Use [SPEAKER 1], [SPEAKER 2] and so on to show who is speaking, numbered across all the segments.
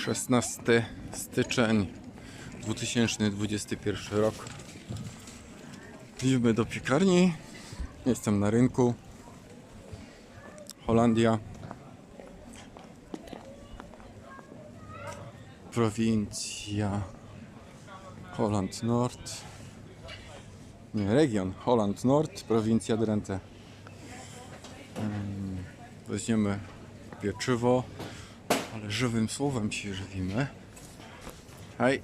[SPEAKER 1] 16 styczeń 2021 rok. Idziemy do piekarni. Jestem na rynku. Holandia. Prowincja Holland Nord. Nie, region Holland Nord, prowincja Drenthe. Ym, Weźmiemy pieczywo, ale żywym słowem się żywimy. Hej.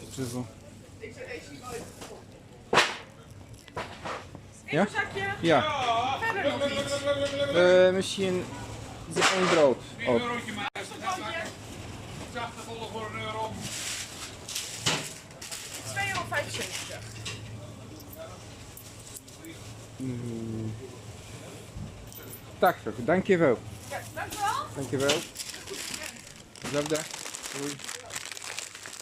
[SPEAKER 1] Pieczywo. Ja? Ja. Uh, misschien de één brood.
[SPEAKER 2] Zachte voor een euro.
[SPEAKER 3] 2,75 euro.
[SPEAKER 1] Tak. Dankjewel.
[SPEAKER 3] Ja, dank u wel.
[SPEAKER 1] Dankjewel. Prawda? Doei.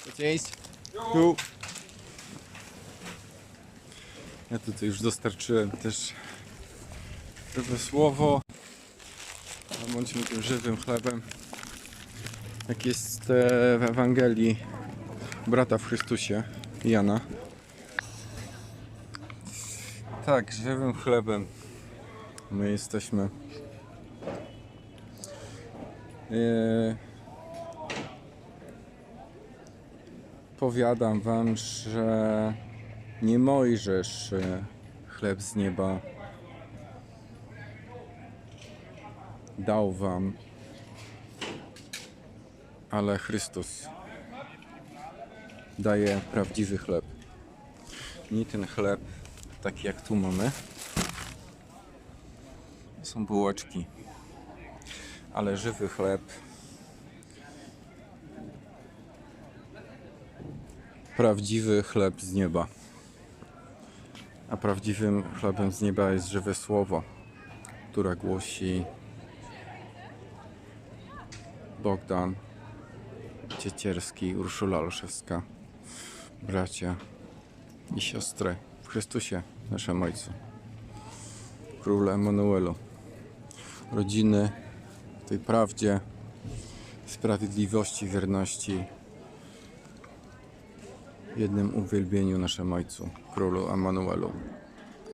[SPEAKER 1] Tot ziens. Doei. Ja tutaj już dostarczyłem też żywe słowo. A Bądźmy tym żywym chlebem. Jak jest e, w Ewangelii brata w Chrystusie, Jana. Tak, żywym chlebem my jesteśmy. E, Powiadam wam, że nie Mojżesz e, chleb z nieba dał wam, ale Chrystus daje prawdziwy chleb. Nie ten chleb, taki jak tu mamy. Są bułeczki, ale żywy chleb. Prawdziwy chleb z nieba. A prawdziwym chlebem z nieba jest żywe słowo, które głosi Bogdan Ciecierski, Urszula Olszewska, bracia i siostry Chrystusie, naszym Ojcu, Królu Emanuelu, rodziny tej prawdzie, sprawiedliwości, wierności, jednym uwielbieniu naszym Ojcu, Królu Emanuelu.